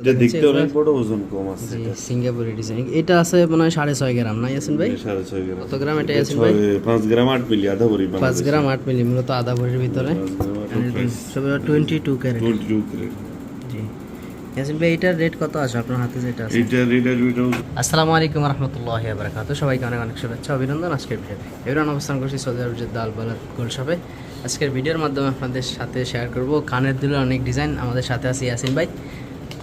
এটা দেখতে অনেক বড় ওজন কম আছে সিঙ্গাপুরি ডিজাইন এটা আছে মনে হয় সাড়ে ছয় গ্রাম না ইয়াসিন ভাই? সাড়ে ছয় গ্রাম। কত গ্রাম এটা এটা ইয়াসিন ভাই পাঁচ গ্রাম আট মিলি আধা ভরি পাঁচ গ্রাম আট মিলি মূলত আধা ভরির ভিতরে। Twenty two carat twenty two grade জি। ইয়াসিন ভাই এটার রেট কত আছে? আপনার হাতে যেটা আছে। এটা রেড আর দুইটা আসসালামু আলাইকুম রহমতুল্লাহ বারাকাতু। সবাইকে অনেক অনেক শুভেচ্ছা অভিনন্দন আজকের ভিডিওতে। এবার অবস্থান করছি Saudi Arab Jeddah Al Balad gold শপে আজকের ভিডিওর মাধ্যমে আপনাদের সাথে শেয়ার করব। কানের দুলের অনেক ডিজাইন আমাদের সাথে আছে ইয়াসিন ভাই।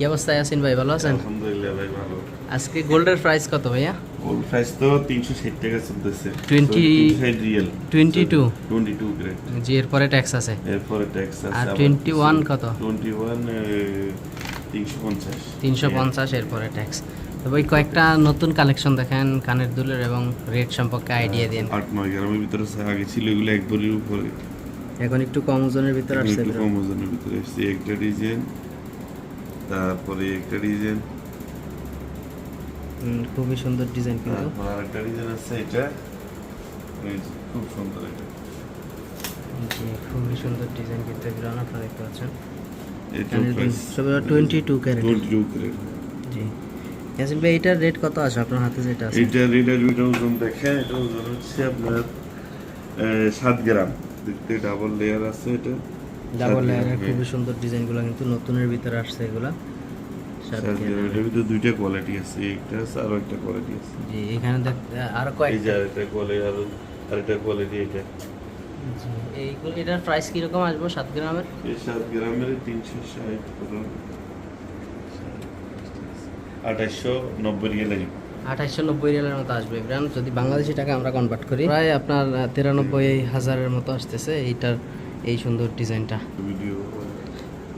কি অবস্থা ইয়াসিন ভাই? ভালো আছেন? আলহামদুলিল্লাহ ভাই ভালো। আজকে গোল্ডের প্রাইস কত ভাইয়া? গোল্ড প্রাইস তো তিনশো ষাট টাকা চলতেছে। 20 ষাট riyal twenty two? Twenty two grade জি এরপরে ট্যাক্স আছে। এরপরে ট্যাক্স আছে আর টোয়েন্টি ওয়ান কত? টোয়েন্টি ওয়ান তিনশো পঞ্চাশ। তিনশো পঞ্চাশ এরপরে ট্যাক্স তো ভাই কয়েকটা নতুন কালেকশন দেখেন কানের দুলের এবং রেট সম্পর্কে আইডিয়া দিন। আট নয় গ্রামের ভিতরে আগে ছিল এগুলো এক ভরির উপরে। এখন একটু কম ওজনের ভিতরে আসছে একটু কম ওজনের ভিতরে এসছে একটা ডিজাইন তারপরে একটা ডিজাইন খুবই সুন্দর ডিজাইন কিন্তু। তারপর আরেকটা ডিজাইন আছে এটা। খুব সুন্দর এটা। জি খুবই সুন্দর ডিজাইন কিন্তু এগুলো আপনারা দেখতে পাচ্ছেন। Twenty two carat twenty two grade জি। ইয়াসিন ভাই এটার রেট কত আছে? আপনার হাতে যেটা আছে। এটা রেডার দুইটা ওজন দেখেন এটা ওজন হচ্ছে আপনার সাত গ্রাম। দেখতে ডাবল লেয়ার আছে এটা। ডাবল গ্রাম, খুবই সুন্দর ডিজাইনগুলো কিন্তু নতুনের ভিতরে আসছে এগুলা। এটার ভিতরে দুইটা কোয়ালিটি আছে একটা আছে আরও একটা কোয়ালিটি আছে। জি এখানে আরও এই কয়েকটা। যে আরেকটা কোয়ালিটি আরও আরেকটা কোয়ালিটি এটা। এইগুলো এটার প্রাইস কীরকম আসবে সাত গ্রামের? এই সাত গ্রামের তিনশো ষাট আঠাশশো নব্বই রিয়ালের মতো। আসবে ব্র্যান্ড যদি বাংলাদেশি টাকা আমরা কনভার্ট করি প্রায় আপনার তিরানব্বই হাজারের মতো আসতেছে এইটার এই সুন্দর ডিজাইনটা। ভিডিও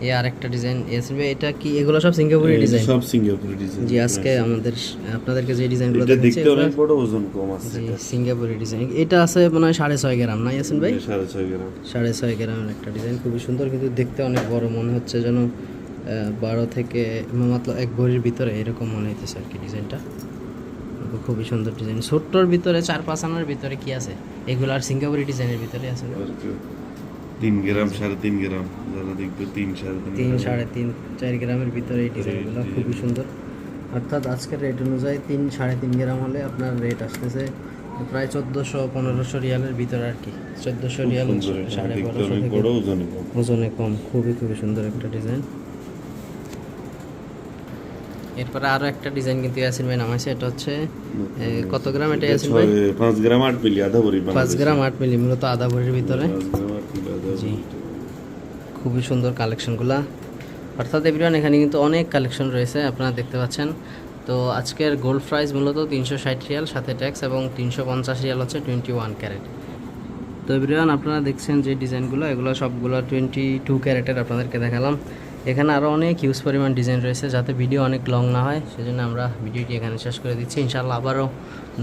এই আরেকটা ডিজাইন। এসবে এটা কি এগুলো সব সিঙ্গাপুরি ডিজাইন? সব সিঙ্গাপুরি ডিজাইন জি আজকে আমাদের আপনাদেরকে যে ডিজাইনগুলো দেখাচ্ছি এটা দেখতে অনেক বড় ওজন কম আছে এটা। সিঙ্গাপুরি ডিজাইন। এটা আছে মনে হয় সাড়ে ছয় গ্রাম না ইয়াসিন ভাই? সাড়ে ছয় গ্রাম। সাড়ে ছয় গ্রামের একটা ডিজাইন খুবই সুন্দর কিন্তু দেখতে অনেক বড় মনে হচ্ছে যেন বারো থেকে মাত্র এক ভরির ভিতরে এরকম মনে হইতেছে আর কি ডিজাইনটা। খুবই সুন্দর ডিজাইন। ছোট্টর ভিতরে চার পাঁচ আনার ভিতরে কি আছে? এগুলো আর সিঙ্গাপুরি ডিজাইনের ভিতরে আছে তিন গ্রাম সাড়ে তিন গ্রাম যারা দেখবে তিন সাড়ে তিন তিন সাড়ে তিন চার গ্রামের ভিতরে এই ডিজাইনগুলো। খুবই সুন্দর। অর্থাৎ আজকের রেট অনুযায়ী তিন সাড়ে তিন গ্রাম হলে আপনার রেট আসতেছে প্রায় চোদ্দোশো পনেরোশো রিয়ালের ভিতরে আর কি। চোদ্দোশো রিয়াল সাড়ে বারোশো ওজনে কম। খুবই খুবই সুন্দর একটা ডিজাইন। এরপরে আরও একটা ডিজাইন কিন্তু ইয়াসিন ভাই নামাইছে এটা হচ্ছে কত গ্রাম এটা ইয়াসিন ভাই? ছয়- পাঁচ গ্রাম আট মিলি আধা ভরি পাঁচ গ্রাম আট মিলি মূলত আধা ভরির ভিতরে। জি। খুবই সুন্দর কালেকশনগুলা। অর্থাৎ এভরিওয়ান এখানে কিন্তু অনেক কালেকশন রয়েছে, আপনারা দেখতে পাচ্ছেন। তো আজকের গোল্ড প্রাইস মূলত তিনশো ষাট রিয়াল, সাথে ট্যাক্স এবং তিনশো পঞ্চাশ রিয়াল হচ্ছে টোয়েন্টি ওয়ান ক্যারেট তো এভরিওয়ান আপনারা দেখছেন যে ডিজাইনগুলো, এগুলো সবগুলো টোয়েন্টি টু ক্যারেটের আপনাদেরকে দেখালাম। এখানে আরও অনেক হিউজ পরিমাণ ডিজাইন রয়েছে, যাতে ভিডিও অনেক লং না হয়, সেজন্য আমরা ভিডিওটি এখানে শেষ করে দিচ্ছি। ইনশাআল্লাহ আবারও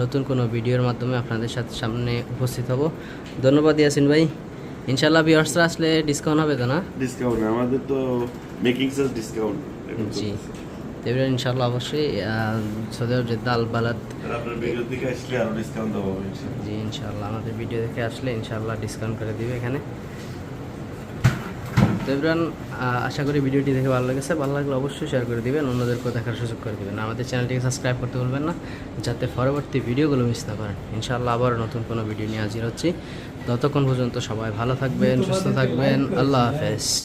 নতুন কোনো ভিডিওর মাধ্যমে আপনাদের সাথে সামনে উপস্থিত হব। ধন্যবাদ ইয়াসিন ভাই। ইনশাআল্লাহ ভিউয়ার্সরা আসলে ডিসকাউন্ট হবে তো না? ডিসকাউন্ট আমাদের তো মেকিং চার্জ ডিসকাউন্ট জি। এবারে ইনশাআল্লাহ অবশ্যই সৌদি আরব যে দাল বালাত। ভিডিও দেখে আসলে আরও ডিসকাউন্ট দেবো। জি ইনশাআল্লাহ। আমাদের ভিডিও দেখে আসলে ইনশাআল্লাহ ডিসকাউন্ট করে দিবে এখানে। তো এবার আশা করি ভিডিওটি দেখে ভালো লেগেছে। ভালো লাগলে অবশ্যই শেয়ার করে দেবেন, অন্যদেরকেও দেখার সুযোগ করে দেবেন। আমাদের চ্যানেলটিকে সাবস্ক্রাইব করতে ভুলবেন না, যাতে পরবর্তী ভিডিওগুলো মিস না করেন। ইনশাআল্লাহ আবার নতুন কোনো ভিডিও নিয়ে হাজির হচ্ছি। ততক্ষণ পর্যন্ত সবাই ভালো থাকবেন, সুস্থ থাকবেন। আল্লাহ হাফেজ।